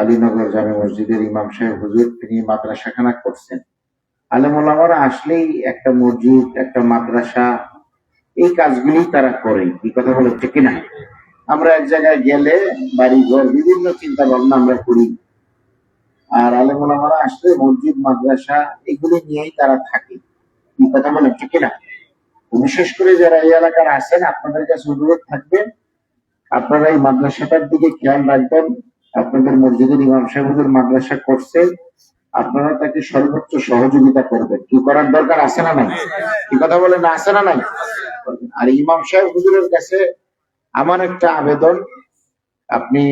আলীনগর জামে মসজিদের ইমাম সাহেব হুজুর, তিনি মাদ্রাসাখানা করছেন। আলেমুলামারা আসলেই একটা মসজিদ, একটা মাদ্রাসা, এই কাজগুলি তারা করে। কি কথা বলে ঠিক কিনা? আমরা এক জায়গায় গেলে, বাড়ি ঘর, বিভিন্ন চিন্তা ভাবনা আমরা করি। আর আলেমুলামারা আসলে মসজিদ, মাদ্রাসা, এগুলি নিয়েই তারা থাকে। কি কথা বলে ঠিক কিনা? বিশেষ করে যারা এই এলাকার আছেন, আপনাদের কাছে অনুরোধ থাকবেন আপনারা এই মাদ্রাসাটার দিকে খেয়াল রাখবেন। আপনাদের মসজিদের ইমাম সাহেবদের মাদ্রাসা করছে, আপনারা তাকে সর্বোচ্চ সহযোগিতা করবেন। কি করার দরকার আছে না নাই? কি কথা বলেন, আছে না নাই? আর ইমাম সাহেব হুজুরের কাছে আমার একটা আবেদন, আপনি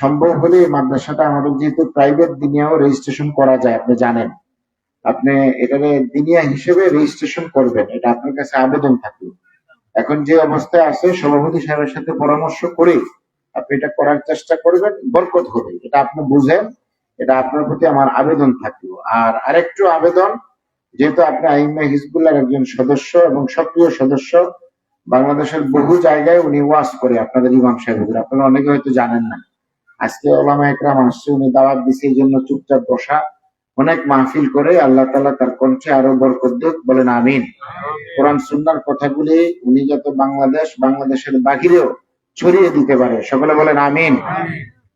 সম্ভব হলে মাদ্রাসাটা আমাদের যেহেতু প্রাইভেট দিনিয়াও রেজিস্ট্রেশন করা যায়, আপনি জানেন। আপনি এটাকে দিনিয়া হিসেবে রেজিস্ট্রেশন করবেন, এটা আপনার কাছে আবেদন থাকবে এখন যে অবস্থায় আছে, সভাপতি সাহেবের সাথে পরামর্শ করে আপনি এটা করার চেষ্টা করবেন, বরকত হবে। এটা আপনি বুঝেন, এটা আপনার প্রতি আমার আবেদন থাকল আর আরেকটু আবেদন, যেহেতু আপনি আইমা হিজবুল্লাহর একজন সদস্য এবং সক্রিয় সদস্য, বাংলাদেশের বহু জায়গায় উনি ওয়াজ করে আপনাদের ইমাম সাহেব হুজুর। আপনারা অনেকে হয়তো জানেন না। আজকে ওলামা একরাম আসছে, উনি দাওয়াত দিছে এই জন্য চুপচাপ বসা, অনেক মাহফিল করে আল্লাহ তাআলা তার কণ্ঠে আরও বরকত দিক, বলেন আমিন। কোরআন সুন্নাহর কথাগুলি, উনি যত বাংলাদেশ, বাংলাদেশের বাহিরেও ছড়িয়ে দিতে পারে। সকলে বলেন আমিন।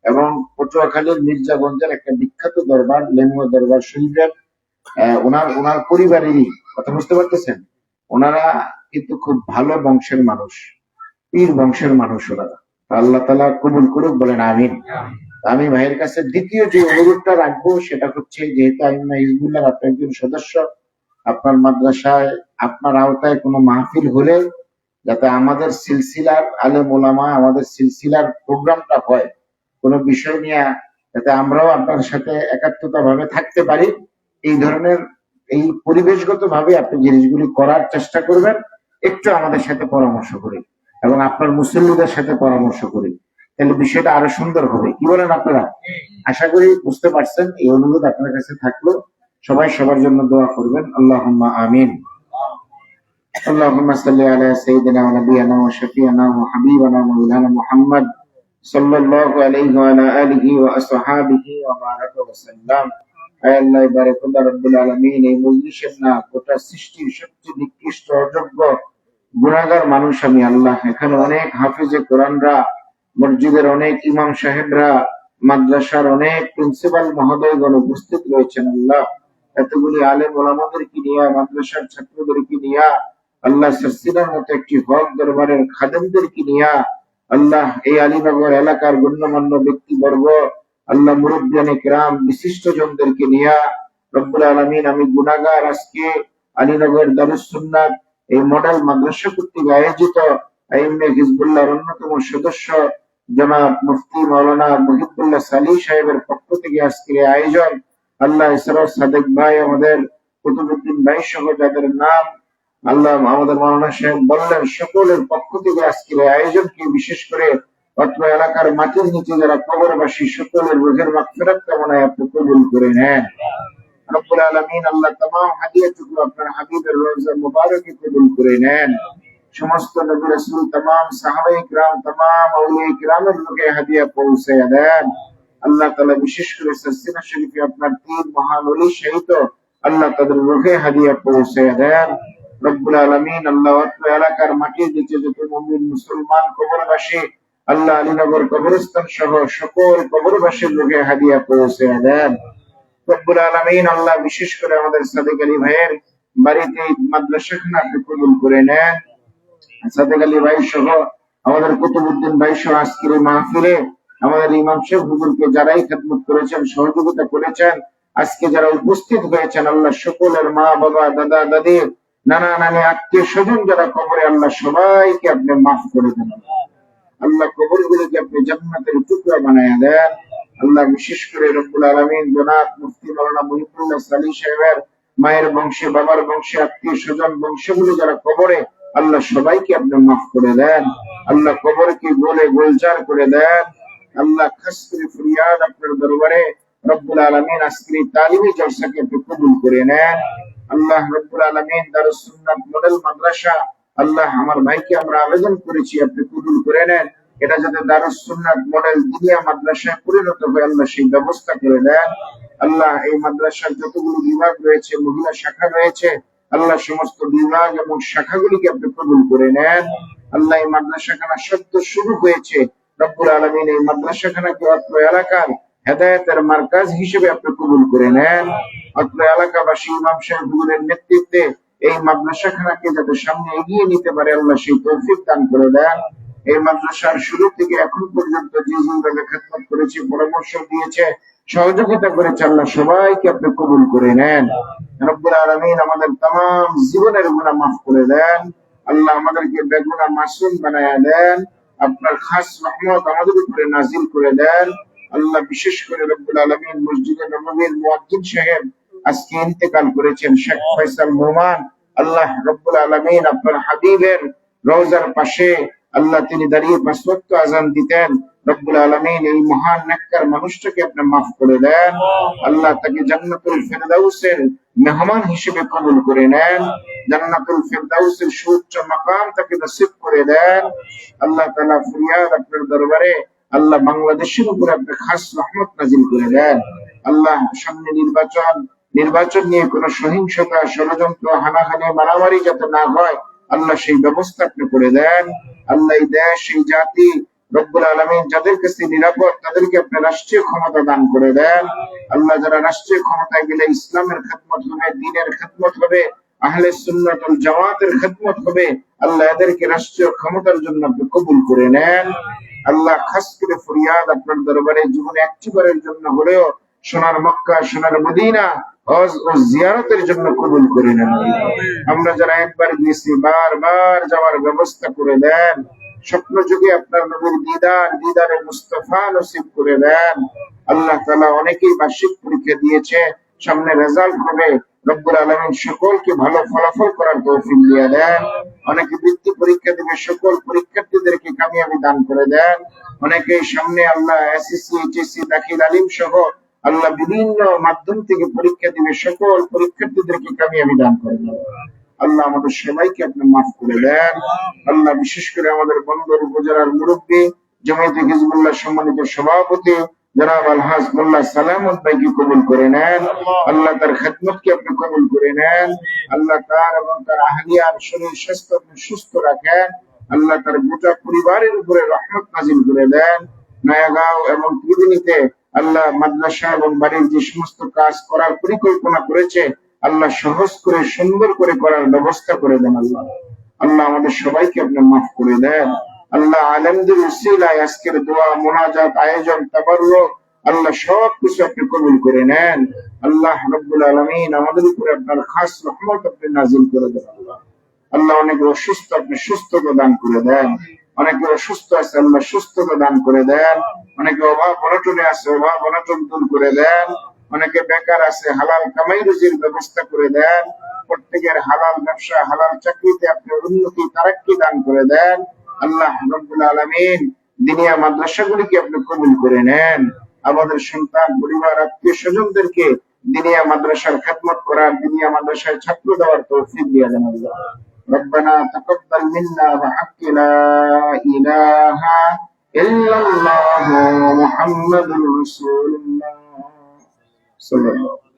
এবং পটুয়াখালীর মির্জাগঞ্জের একটা বিখ্যাত দরবার লেমুয়া দরবার শরীফের ওনার ওনার পরিবারেরই, কথা বুঝতে পারতেছেন? ওনারা কিন্তু খুব ভালো বংশের মানুষ, পীর বংশের মানুষ ওনারা আল্লাহ তালা কবুল করুক, বলেন আমিন। আমি ভাইয়ের কাছে দ্বিতীয় যে অনুরোধটা রাখব, সেটা হচ্ছে যেহেতু আইমা হিজবুল্লাহ আপনি একজন সদস্য, আপনার মাদ্রাসায়, আপনার আওতায় কোনো মাহফিল হলে যাতে আমাদের সিলসিলার আলেম ওলামা, আমাদের সিলসিলার প্রোগ্রামটা হয়। কোনো বিষয় নিয়ে যাতে আমরাও আপনার সাথে একাত্মতা ভাবে থাকতে পারি। এই ধরনের, এই পরিবেশগত ভাবে আপনি জিনিসগুলি করার চেষ্টা করবেন। একটু আমাদের সাথে পরামর্শ করে এবং আপনার মুসল্লিদের সাথে পরামর্শ করি তাহলে বিষয়টা আরও সুন্দর হবে। কি বলেন আপনারা? আশা করি বুঝতে পারছেন। এই অনুরোধ আপনার কাছে থাকল। সবাই সবার জন্য দোয়া করবেন। আল্লাহ আমিন। اللهم صل على سيدنا ونبينا وشفيعنا وحبيبنا مولانا محمد صلى الله عليه وعلى آله وأصحابه وبارك وسلم আয় আল্লাহ বারাকুল্লাহ রব্বুল আলামিন এই মজলিসের না গোটা সৃষ্টির সবচেয়ে নিকৃষ্ট অযোগ্য গুণাগার মানুষ আমি আল্লাহ এখানে অনেক হাফিজে কোরআনরা মসজিদের অনেক ইমাম সাহেবরা মাদ্রাসার অনেক প্রিন্সিপাল মহোদয়গণ উপস্থিত রয়েছেন আল্লাহ এতগুলি আলেম ওলামাদেরকে নিয়ে মাদ্রাসার ছাত্রদেরকে নিয়ে আল্লাহ সরসিনার মতো একটি হক দরবারের খাদেমদেরকে নিয়ে আল্লাহ এই আলীনগর এলাকার গণ্যমান্য ব্যক্তিবর্গ, আল্লাহ মুরব্বিয়ানে গ্রাম বিশিষ্ট জনদেরকে নিয়ে রব্বুল আলমিন, আমি গুনাগার আজকে আলীনগর দারুসুন্নাথ এই মডেল মাদ্রাসা কর্তৃক আয়োজিত হিজবুল্লাহর অন্যতম সদস্য জনাব মুফতি মাওলানা মহিবুল্লাহ সালি সাহেবের পক্ষ থেকে আজকের আয়োজন। আল্লাহ ইসরার সাদেক ভাই আমাদের কুতুবুদ্দিন ভাই সহ যাদের নাম আল্লাহ আমাদের মাওলানা সাহেব বললেন, সকলের পক্ষ থেকে আজকের আয়োজনকে বিশেষ করে অত্র এলাকার মাটির নিচে যারা কবরবাসী, সকলের রোগের মাত্রা কামনায় আপনি কবুল করে নেন। আল্লাহ কবুল করে নেন। সমস্ত সাহাবাই গ্রাম গ্রামের লোকে হাদিয়া পৌঁছে দেন। আল্লাহ তালা বিশেষ করে আপনার সহিত আল্লাহ তাদের রোগে হাদিয়া পৌঁছে দেন। রব্বুল আলামিন, আল্লাহ এলাকার মাটির নিচে যত মুমিন মুসলমান কবরবাসী, আল্লাহ আলীনগর কবরস্থান সহ সকল কবরবাসীর লোকে হাদিয়া পৌঁছে দেন। রব্বুল আলামিন, আল্লাহ বিশেষ করে আমাদের সাদেক আলী ভাইয়ের বাড়িতে মাদ্রাসাখানা আপনি কবুল করে নেন। সাদেক আলী ভাই সহ আমাদের কুতুবুদ্দিন ভাই সহ আজকের মাহফিলে আমাদের ইমাম সাহেব হুজুরকে যারাই খেদমত করেছেন, সহযোগিতা করেছেন, আজকে যারা উপস্থিত হয়েছেন, আল্লাহ সকলের মা, বাবা, দাদা, দাদি নানা নানি আত্মীয় স্বজন যারা কবরে, আল্লাহ সবাইকে আপনি মাফ করে দেন। আল্লাহ কবর গুলোকে আপনি জান্নাতের টুকরা বানায় দেন। আল্লাহ বিশেষ করে রব্বুল আলমিন জনাব মুফতি মৌলানা মহিবুল্লাহ সালি সাহেবের মায়ের বংশে, বাবার বংশে, আত্মীয় স্বজন বংশগুলো যারা কবরে, আল্লাহ সবাইকে আপনি মাফ করে দেন। আল্লাহ কবরকে গোলে গোলচার করে দেন। আল্লাহ খাস করে ফরিয়াদ আপনার দরবারে রব্বুল আলমিন আজকের তালিমি জলসাকে আপনি কবুল করে নেন। আল্লাহ রব্বুল আলমিন দারুস সুন্নাত মডেল মাদ্রাসা, আল্লাহ আমার ভাইকে আমরা আবেদন করেছি, আপনি কবুল করে নেন। এটা যাতে দারুস সুন্নাত মডেল দিনিয়া মাদ্রাসায় পরিণত হয়ে, আল্লাহ সেই ব্যবস্থা করে দেন। আল্লাহ এই মাদ্রাসার যতগুলো বিভাগ রয়েছে, মহিলা শাখা রয়েছে, আল্লাহ সমস্ত বিভাগ এবং শাখাগুলিকে আপনি কবুল করে নেন। আল্লাহ এই মাদ্রাসাখানা সদ্য শুরু হয়েছে। রব্বুল আলমিন এই মাদ্রাসাখানাকে অত্র এলাকার হেদায়তের মার্কাজ হিসেবে আপনি কবুল করে নেন। অত্র এলাকাবাসী ইমাম সাহেবগুলোর নেতৃত্বে এই মাদ্রাসাখানাকে যাতে সামনে এগিয়ে নিতে পারে, আল্লাহ সেই তৌফিক দান করে দেন। এই মাদ্রাসার শুরু থেকে এখন পর্যন্ত যে যেভাবে খেদমত করেছে, পরামর্শ দিয়েছে, সহযোগিতা করেছে, আল্লাহ সবাইকে আপনি কবুল করে নেন। রব্বুল আলমিন আমাদের তাম জীবনের গুণা মাফ করে দেন। আল্লাহ আমাদেরকে বেগুনা মাসুম বানায়া দেন। আপনার খাস রহমত আমাদের উপরে নাজিল করে দেন। আল্লাহ বিশেষ করে রব্বুল আলমিন মসজিদে নবীর মুয়াজ্জিন সাহেব আজকে ইন্তেকাল করেছেন শেখ ফয়সাল মোমান আল্লাহ রব্বুল আলমিন আপনার হাবিবের রোজার পাশে আল্লাহ তিনি দাঁড়িয়ে পাঁচ আজান দিতেন। রব্বুল আলমিন এই মহান নেককার মানুষটাকে আপনি মাফ করে দেন। আল্লাহ তাকে জান্নাতুল ফেরদাউসের মেহমান হিসেবে কবুল করে নেন। জান্নাতুল ফেরদাউসের সুউচ্চ মাকাম তাকে নসিব করে দেন। আল্লাহ তাআলা ফরিয়াদ আপনার দরবারে আল্লাহ বাংলাদেশের উপর আপনি খাস রহমত নাজিল করে দেন। আল্লাহ সামনে নির্বাচন নির্বাচন নিয়ে কোন সহিংসতা, ষড়যন্ত্র, হানাহানি, মারামারি যাতে না হয়, আল্লাহ সেই ব্যবস্থা আপনি করে দেন। আল্লাহ দেশ, এই জাতি, রব্বুল আলমিন যাদের কাছে নিরাপদ, তাদেরকে আপনি রাষ্ট্রীয় ক্ষমতা দান করে দেন। আল্লাহ যারা রাষ্ট্রীয় ক্ষমতায় গেলে ইসলামের খেদমত হবে, দিনের খেদমত হবে, আহলে সুন্নাতুল জামাতের খেদমত হবে, আল্লাহ এদেরকে রাষ্ট্রীয় ক্ষমতার জন্য আপনি কবুল করে নেন। আল্লাহ খাস করে ফরিয়াদ আপনার দরবারে জীবনে একটিবারের জন্য হলেও সোনার মক্কা, সোনার মদিনা হজ ও জিয়ারতের জন্য কবুল করে নেন। আমরা যারা একবার গিয়েছি, বারবার যাওয়ার ব্যবস্থা করে দেন। স্বপ্ন যুগে আপনার নবীর দিদার, দিদারে মুস্তফা নসিব করে দেন। আল্লাহ তালা অনেকেই বার্ষিক পরীক্ষা দিয়েছে, সামনে রেজাল্ট হবে। রব্বুল আলমিন সকলকে ভালো ফলাফল করার তৌফিক দিয়ে দেন। অনেকে বৃত্তি পরীক্ষা দেবে, সকল পরীক্ষার্থীদেরকে কামিয়াবি দান করে দেন। অনেকে সামনে আল্লাহ এসএসসি এইচএসসি দাখিল আলিম সহ আল্লাহ বিভিন্ন মাধ্যম থেকে পরীক্ষা দিবে, সকল পরীক্ষার্থীদেরকে কামিয়াবি দান করে দেন। আল্লাহ আমাদের সবাইকে আপনি মাফ করে দেন। আল্লাহ বিশেষ করে আমাদের বন্দর উপজেলার মুরব্বী জমিয়তে হিজবুল্লাহ সম্মানিত সভাপতি জনাব আলহাজ মোল্লা সালামত ভাইকে কবুল করে নেন। আল্লাহ তার খেদমতকে আপনি কবুল করে নেন। আল্লাহ তার এবং তার আহলিয়ার শরীর স্বাস্থ্য আপনি সুস্থ রাখেন। আল্লাহ তার গোটা পরিবারের উপরে রহমত নাজিল করে দেন। নয়াগাঁও এবং ত্রিবেণীতে আল্লাহ মাদ্রাসা এবং বাড়ির যে সমস্ত কাজ করার পরিকল্পনা করেছে, আল্লাহ সহজ করে, সুন্দর করে করার ব্যবস্থা করে দেন আল্লাহ। আল্লাহ আমাদের সবাইকে আপনি মাফ করে দেন। আল্লাহ আলমদের উসিলায় আজকের দোয়া, মোনাজাত, আয়োজন, তাবারুক, আল্লাহ সব কিছু আপনি কবুল করে নেন। আল্লাহ রব্বুল আলমিন আমাদের উপরে আপনার খাস রহমত আপনি নাজিল করে দেন আল্লাহ। আল্লাহ অনেকে অসুস্থ, আপনি সুস্থতা দান করে দেন। অনেকে অসুস্থ আছে, আল্লাহ সুস্থতা দান করে দেন। অনেকে অভাব অনটনে আছে, অভাব অনটন দূর করে দেন। অনেকে বেকার আছে, হালাল কামাই রুজির ব্যবস্থা করে দেন। প্রত্যেকের হালাল ব্যবসা, হালাল চাকরিতে আপনি উন্নতি, তারাক্কি দান করে দেন। আল্লাহ রব্বুল আলমিন দিনিয়া মাদ্রাসাগুলিকে আপনি কবুল করে নেন। আমাদের সন্তান, পরিবার, আত্মীয় স্বজনদেরকে দিনিয়া মাদ্রাসার খেদমত করার, দিনিয়া মাদ্রাসায় ছাত্র দেওয়ার তৌফিক দিয়ে আল্লাহ। ربنا تقبل منا وحق لا إله إلا الله محمد رسول الله. صلى الله عليه وسلم.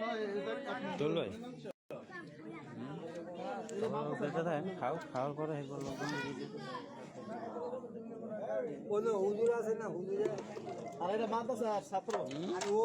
ভাই দেখতে থাকেন খাও খাওয়ার পরে এগুলো লোকজন হুজুর আছে না হুজুরে আর এটা মাদ্রাসা ছাত্র। আর ও।